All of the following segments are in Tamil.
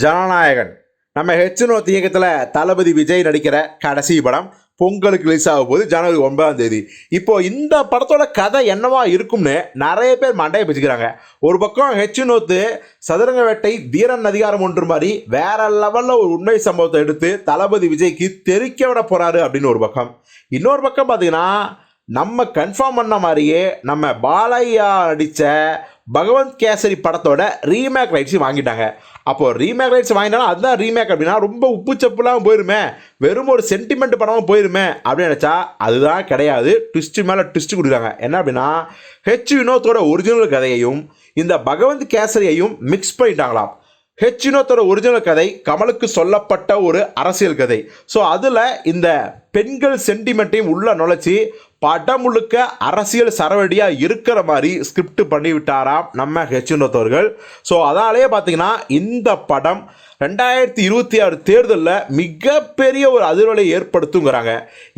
ஜனநாயகன். நம்ம ஹெச்னோத் இயக்கத்தில் தளபதி விஜய் நடிக்கிற கடைசி படம் பொங்கலுக்கு ரிலீஸ் ஆக போகுது ஜனவரி ஒன்பதாம் தேதி. இப்போ இந்த படத்தோட கதை என்னவா இருக்கும்னு நிறைய பேர் மண்டையை பிச்சுக்கிறாங்க. ஒரு பக்கம் ஹெச்னோத்து சதுரங்க வேட்டை வீரன் அதிகாரம் ஒன்று மாதிரி வேற லெவலில் ஒரு உண்மை சம்பவத்தை எடுத்து தளபதி விஜய்க்கு தெரிக்க விட போறாரு அப்படின்னு ஒரு பக்கம். இன்னொரு பக்கம் பார்த்தீங்கன்னா நம்ம கன்ஃபார்ம் பண்ண மாதிரியே நம்ம பாலையா நடித்த பகவந்த் கேசரி படத்தோட ரீமேக் ரைட்ஸையும் வாங்கிட்டாங்க. அப்போது ரீமேக் ரைட்ஸ் வாங்கினாலும் அதுதான் ரீமேக் அப்படின்னா ரொம்ப உப்பு சப்புலாம் போயிருமே. வெறும் ஒரு சென்டிமெண்ட் படமாக போயிருமே அப்படின்னு நினச்சா அதுதான் கிடையாது. ட்விஸ்ட்டு மேலே ட்விஸ்ட்டு கொடுக்குறாங்க. என்ன அப்படின்னா ஹெச் வினோத்தோட ஒரிஜினல் கதையையும் இந்த பகவந்த் கேசரியையும் மிக்ஸ் பண்ணிட்டாங்களாம். ஹெச் வினோத்தோட ஒரிஜினல் கதை கமலுக்கு சொல்லப்பட்ட ஒரு அரசியல் கதை. ஸோ அதில் இந்த பெண்கள் சென்டிமெண்ட்டையும் உள்ளே நுழைச்சி படம் முழுக்க அரசியல் சரவடியாக இருக்கிற மாதிரி ஸ்கிரிப்ட் பண்ணிவிட்டாராம் நம்ம ஹெச் அவர்கள். ஸோ அதனாலேயே பார்த்தீங்கன்னா இந்த படம் ரெண்டாயிரத்தி இருபத்தி ஆறு தேர்தலில் மிகப்பெரிய ஒரு அதிர்வலை ஏற்படுத்துங்கிறாங்க.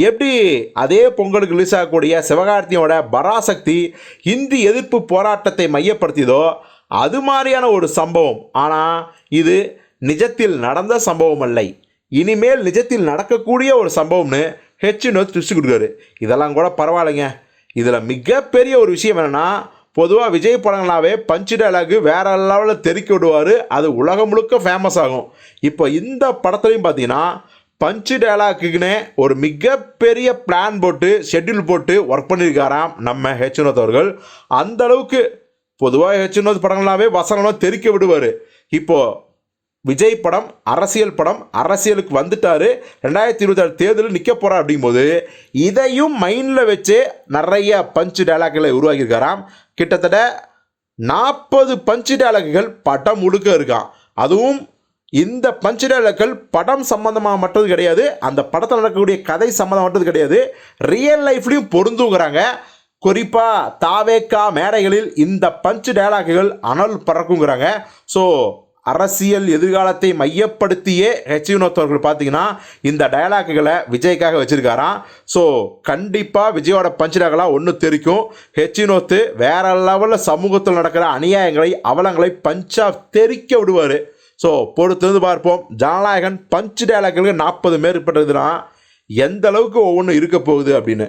எப்படி? அதே பொங்கலுக்கு ரிலீஸ் ஆகக்கூடிய சிவகார்த்தியோட பராசக்தி இந்தி எதிர்ப்பு போராட்டத்தை மையப்படுத்தியதோ அது மாதிரியான ஒரு சம்பவம். ஆனால் இது நிஜத்தில் நடந்த சம்பவம் அல்ல. இனிமேல் நிஜத்தில் நடக்கக்கூடிய ஒரு சம்பவம்னு ஹெச் ட்விஸ்ட் கொடுக்குறாரு. இதெல்லாம் கூட பரவாயில்லைங்க. இதில் மிகப்பெரிய ஒரு விஷயம் என்னென்னா பொதுவாக விஜய் படங்களாவே பஞ்சு டைலாகு வேறு லெவலில் தெறிக்க விடுவார். அது உலகம் முழுக்க ஃபேமஸ் ஆகும். இப்போ இந்த படத்துலையும் பார்த்தீங்கன்னா பஞ்சு டைலாக்குக்குன்னே ஒரு மிகப்பெரிய பிளான் போட்டு ஷெட்யூல் போட்டு ஒர்க் பண்ணியிருக்காராம் நம்ம ஹெச் வினோத் அவர்கள். அந்த அளவுக்கு பொதுவாக ஹெச் வினோத் படங்களாவே வசனம் தெறிக்க விடுவார். இப்போது விஜய் படம் அரசியல் படம் அரசியலுக்கு வந்துட்டாரு. ரெண்டாயிரத்தி இருபத்தாறு தேர்தலில் நிற்க போகிறார் அப்படிங்கும்போது இதையும் மைண்டில் வச்சு நிறைய பஞ்சு டைலாக்களை உருவாக்கியிருக்காராம். கிட்டத்தட்ட நாற்பது பஞ்சு டைலாக்குகள் படம் முழுக்க இருக்கான் அதுவும் இந்த பஞ்சு டைலாக்கள் படம் சம்மந்தமாக மட்டும் கிடையாது அந்த படத்தில் நடக்கக்கூடிய கதை சம்மந்தம் மட்டும் கிடையாது ரியல் லைஃப்லையும் பொருந்துங்கிறாங்க. குறிப்பாக தாவேக்கா மேடைகளில் இந்த பஞ்சு டைலாக்குகள் அனல் பறக்குங்கிறாங்க. ஸோ அரசியல் எதிர்காலத்தை மையப்படுத்தியே ஹெச் வினோத் அவர்கள் பார்த்தீங்கன்னா இந்த டயலாக்குகளை விஜய்க்காக வச்சிருக்காராம். ஸோ கண்டிப்பாக விஜயோட பஞ்சு ஒன்று தெரிக்கும். ஹெச் வினோத்து வேற லெவலில் சமூகத்தில் நடக்கிற அநியாயங்களை அவலங்களை பஞ்சா தெரிக்க விடுவார். ஸோ பொறுத்திருந்து பார்ப்போம். ஜனநாயகன் பஞ்சு டயலாக்குகளுக்கு நாற்பது மேற்பட்டதுன்னா எந்த அளவுக்கு ஒவ்வொன்றும் இருக்க போகுது அப்படின்னு.